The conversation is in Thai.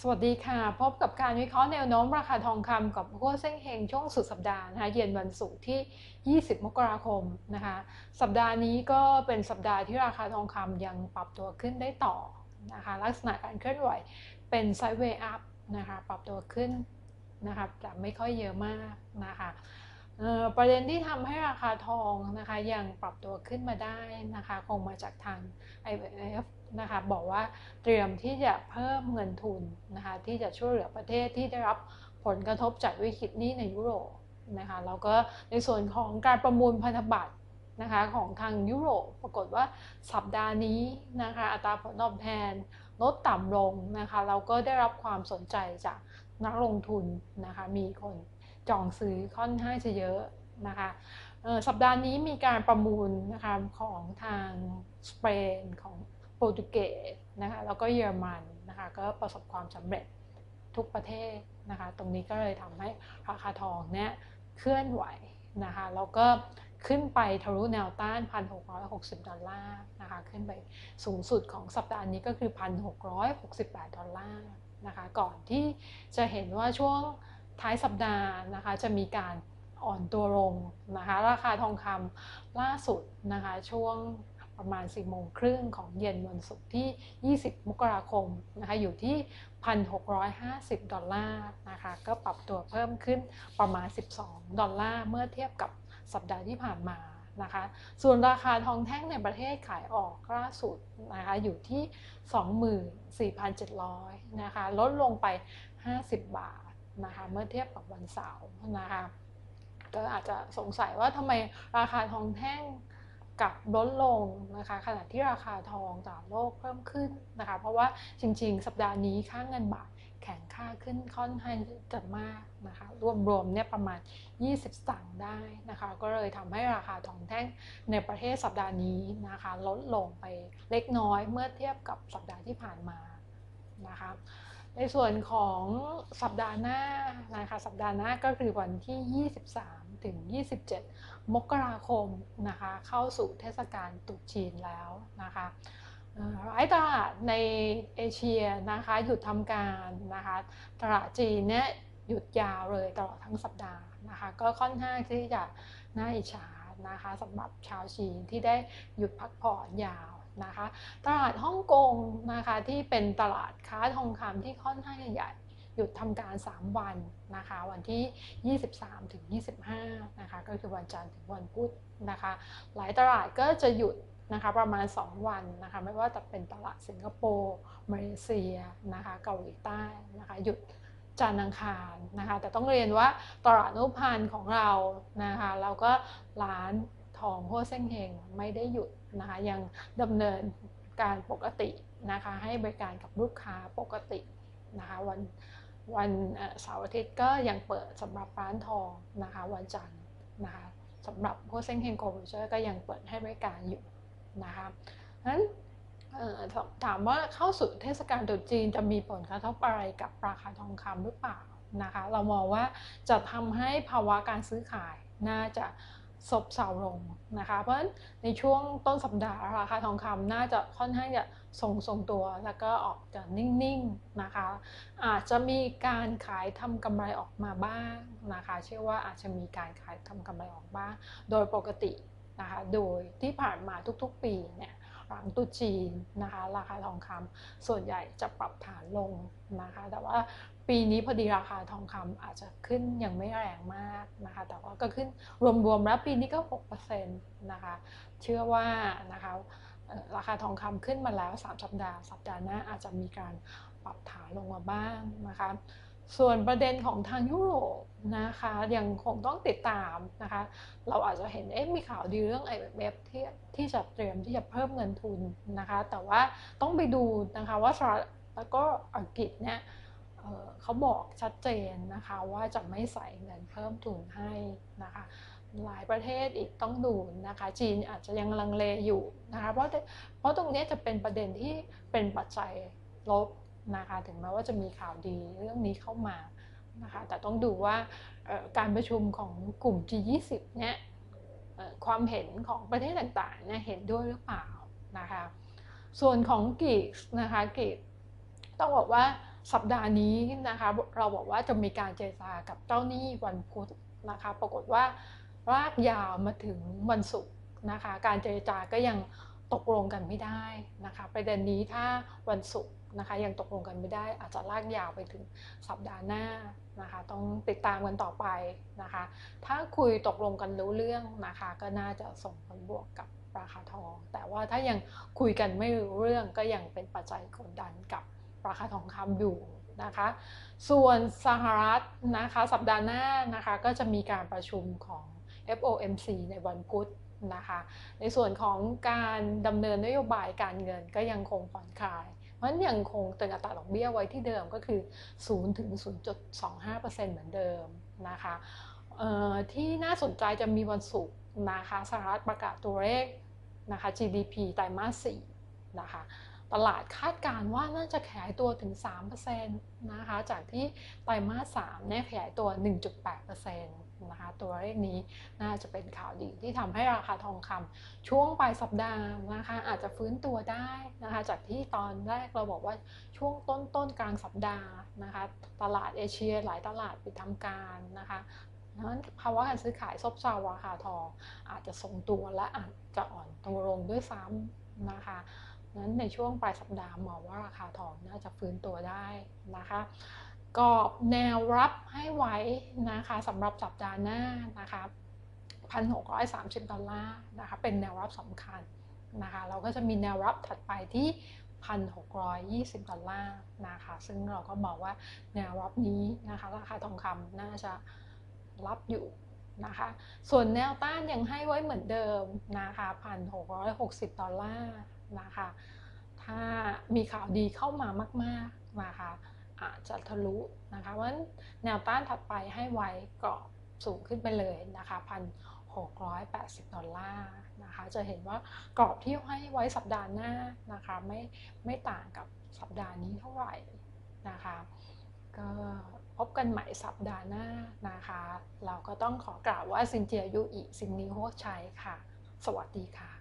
สวัสดีค่ะ พบกับการวิเคราะห์แนวโน้มราคาทองคำกับหัวเส้นเฮงช่วงสุดสัปดาห์นะคะเย็นวันศุกร์ที่ 20 มกราคมนะคะสัปดาห์นี้ก็เป็นสัปดาห์ที่ราคาทองคำยังปรับตัวขึ้นได้ต่อนะคะลักษณะการเคลื่อนไหวเป็นไซด์เวย์อัพนะคะปรับตัวขึ้นนะคะแต่ไม่ค่อยเยอะมากนะคะ ประเด็นที่ทำให้ราคาทองนะคะยังปรับตัวขึ้นมาได้นะคะคงมาจากทาง IMF นะคะบอกว่าเตรียมที่จะเพิ่มเงินทุนนะคะที่จะช่วยเหลือประเทศที่ได้รับผลกระทบจากวิกฤตนี้ในยุโรปนะคะแล้วก็ในส่วนของการประมูลพันธบัตรนะคะของทางยุโรปปรากฏว่าสัปดาห์นี้นะคะอัตราผลตอบแทนลดต่ำลงนะคะเราก็ได้รับความสนใจจากนักลงทุนนะคะมีคน จองซื้อค่อนข้างจะเยอะนะคะสัปดาห์นี้มีการประมูลนะคะของทางสเปนของโปรตุเกสนะคะแล้วก็เยอรมันนะคะก็ประสบความสำเร็จทุกประเทศนะคะตรงนี้ก็เลยทำให้ราคาทองเนี่ยเคลื่อนไหวนะคะแล้วก็ขึ้นไปทะลุแนวต้าน 1,660 ดอลลาร์นะคะขึ้นไปสูงสุดของสัปดาห์นี้ก็คือ 1,668 ดอลลาร์นะคะก่อนที่จะเห็นว่าช่วง ท้ายสัปดาห์นะคะจะมีการอ่อนตัวลงนะคะราคาทองคำล่าสุดนะคะช่วงประมาณ 4 โมงครึ่งของเย็นวันศุกร์ที่ 20 มกราคมนะคะอยู่ที่ 1,650 ดอลลาร์นะคะก็ปรับตัวเพิ่มขึ้นประมาณ 12 ดอลลาร์เมื่อเทียบกับสัปดาห์ที่ผ่านมานะคะส่วนราคาทองแท่งในประเทศขายออกล่าสุดนะคะอยู่ที่ 24,700นะคะลดลงไป 50 บาท นะคะเมื่อเทียบกับวันเสาร์นะคะก็อาจจะสงสัยว่าทำไมราคาทองแท่งกับลดลงนะคะขณะที่ราคาทองตลาดโลกเพิ่มขึ้นนะคะเพราะว่าจริงๆ สัปดาห์นี้ค่างเงินบาทแข็งค่าขึ้นค่อนข้างจะมากนะคะรวมๆเนี่ยประมาณ 20 สตางค์ได้นะคะก็เลยทำให้ราคาทองแท่งในประเทศสัปดาห์นี้นะคะลดลงไปเล็กน้อยเมื่อเทียบกับสัปดาห์ที่ผ่านมานะคะ ในส่วนของสัปดาห์หน้านะคะสัปดาห์หน้าก็คือวันที่ 23 ถึง 27 มกราคมนะคะเข้าสู่เทศกาลตรุษจีนแล้วนะคะหลายตลาดในเอเชียนะคะหยุดทำการนะคะตลาดจีนเนี่ยหยุดยาวเลยตลอดทั้งสัปดาห์นะคะก็ค่อนข้างที่จะน่าอิจฉานะคะสำหรับชาวจีนที่ได้หยุดพักผ่อนยาว นะคะ ตลาดฮ่องกงนะคะที่เป็นตลาดค้าทองคำที่ค่อนข้างใหญ่หยุดทำการ 3 วันนะคะ วันที่ 23 ถึง 25 นะคะ ก็คือวันจันทร์ถึงวันพุธนะคะ หลายตลาดก็จะหยุดนะคะประมาณ 2 วันนะคะ ไม่ว่าจะเป็นตลาดสิงคโปร์มาเลเซียนะคะเกาหลีใต้นะคะหยุดจันทร์อังคารนะคะ แต่ต้องเรียนว่าตลาดนุพันธ์ของเรานะคะ เราก็ร้านทองหัวเส้นเฮงไม่ได้หยุด นะคะยังดำเนินการปกตินะคะให้บริการกับลูกค้าปกตินะคะวันวันเสาร์อาทิตย์ก็ยังเปิดสำหรับร้านทองนะคะวันจันทร์นะคะสำหรับพวกเซ็งเฮงโคเวเชอร์ก็ยังเปิดให้บริการอยู่นะคะนั้นถามว่าเข้าสู่เทศกาลตรุษจีนจะมีผลกระทบอะไรกับราคาทองคำหรือเปล่านะคะเรามองว่าจะทำให้ภาวะการซื้อขายน่าจะ ซบเซาลงนะคะ เพราะฉะนั้นในช่วงต้นสัปดาห์ราคาทองคำน่าจะค่อนข้างจะทรงทรงตัวแล้วก็ออกจะนิ่งๆนะคะ อาจจะมีการขายทำกำไรออกมาบ้างนะคะ เชื่อว่าอาจจะมีการขายทำกำไรออกบ้าง โดยปกตินะคะ โดยที่ผ่านมาทุกๆปีเนี่ย หลังตุจีนนะคะ ราคาทองคำส่วนใหญ่จะปรับฐานลงนะคะ แต่ว่าปีนี้พอดีราคาทองคำอาจจะขึ้นยังไม่แรงมากนะคะ แต่ว่าก็ขึ้นรวมๆแล้วปีนี้ก็6%นะคะ เชื่อว่านะคะราคาทองคำขึ้นมาแล้ว 3 สัปดาห์ สัปดาห์หน้าอาจจะมีการปรับฐานลงมาบ้างนะคะ ส่วนประเด็นของทางยุโรปนะคะยังคงต้องติดตามนะคะ เราอาจจะเห็นเอ๊ะมีข่าวดีเรื่อง IMF ที่ที่จะเตรียมที่จะเพิ่มเงินทุนนะคะ แต่ว่าต้องไปดูนะคะว่าสหรัฐแล้วก็อังกฤษเนี่ยเขาบอกชัดเจนนะคะว่าจะไม่ใส่เงินเพิ่มทุนให้นะคะหลายประเทศอีกต้องดูนะคะจีนอาจจะยังลังเลอยู่นะคะเพราะเพราะตรงนี้จะเป็นประเด็นที่เป็นปัจจัยลบ นะคะถึงแม้ว่าจะมีข่าวดีเรื่องนี้เข้ามานะคะแต่ต้องดูว่าการประชุมของกลุ่ม G20 เนี่ยความเห็นของประเทศต่างๆเนี่ยเห็นด้วยหรือเปล่านะคะส่วนของกีกนะคะกีกต้องบอกว่าสัปดาห์นี้นะคะเราบอกว่าจะมีการเจรจากับเจ้าหนี้วันพุธนะคะปรากฏว่าลากยาวมาถึงวันศุกร์นะคะการเจรจาก็ยังตกลงกันไม่ได้นะคะประเด็นนี้ถ้าวันศุกร์ นะคะยังตกลงกันไม่ได้อาจจะลากยาวไปถึงสัปดาห์หน้านะคะต้องติดตามกันต่อไปนะคะ ถ้าคุยตกลงกันรู้เรื่องนะคะก็น่าจะส่งผลบวกกับราคาทอง แต่ว่าถ้ายังคุยกันไม่รู้เรื่องก็ยังเป็นปัจจัยกดดันกับราคาทองคำอยู่นะคะ ส่วนสหรัฐนะคะสัปดาห์หน้านะคะก็จะมีการประชุมของ FOMC ในวันพุธนะคะ ในส่วนของการดำเนินนโยบายการเงินก็ยังคงผ่อนคลาย ราะฉะนั้นยังคงตึงอัตราดอกเบี้ยไว้ที่เดิมก็คือ 0 ถึง 0.25%เหมือนเดิมนะคะที่น่าสนใจจะมีวันศุกร์นะคะสหรัฐประกาศตัวเลขนะคะ GDP ไตรมาส4นะคะ ตลาดคาดการว่าน่าจะขยายตัวถึง 3%นะคะ จากที่ไตรมาส3เนี่ยขยายตัว 1.8%นะคะ ตัวเลขนี้น่าจะเป็นข่าวดีที่ทำให้ราคาทองคำช่วงปลายสัปดาห์นะคะ อาจจะฟื้นตัวได้นะคะ จากที่ตอนแรกเราบอกว่าช่วงต้นต้นกลางสัปดาห์นะคะ ตลาดเอเชียหลายตลาดปิดทำการนะคะนั้นภาวะการซื้อขายซบเซาราคาทองอาจจะทรงตัวและอาจจะอ่อนตัวลงด้วยซ้ำนะคะ นั้นในช่วงปลายสัปดาห์มองว่าราคาทองน่าจะฟื้นตัวได้นะคะกรอบแนวรับให้ไว้นะคะสำหรับสัปดาห์หน้านะคะ1,630 ดอลลาร์นะคะเป็นแนวรับสำคัญนะคะเราก็จะมีแนวรับถัดไปที่ 1,620 ดอลลาร์นะคะซึ่งเราก็บอกว่าแนวรับนี้นะคะราคาทองคำน่าจะรับอยู่นะคะส่วนแนวต้านยังให้ไว้เหมือนเดิมนะคะ1,660 ดอลลาร์ นะคะ ถ้ามีข่าวดีเข้ามามาก ๆนะคะอาจจะทะลุนะคะว่าแนวต้านถัดไปให้ไว้กรอบสูงขึ้นไปเลยนะคะพันหกร้อยแปดสิบดอลลาร์นะคะ จะเห็นว่ากรอบที่ให้ไว้สัปดาห์หน้านะคะไม่ไม่ต่างกับสัปดาห์นี้เท่าไหร่นะคะ ก็พบกันใหม่สัปดาห์หน้านะคะ เราก็ต้องขอกล่าวว่าซินเจียยูอิซินนีโฮชัยค่ะ สวัสดีค่ะ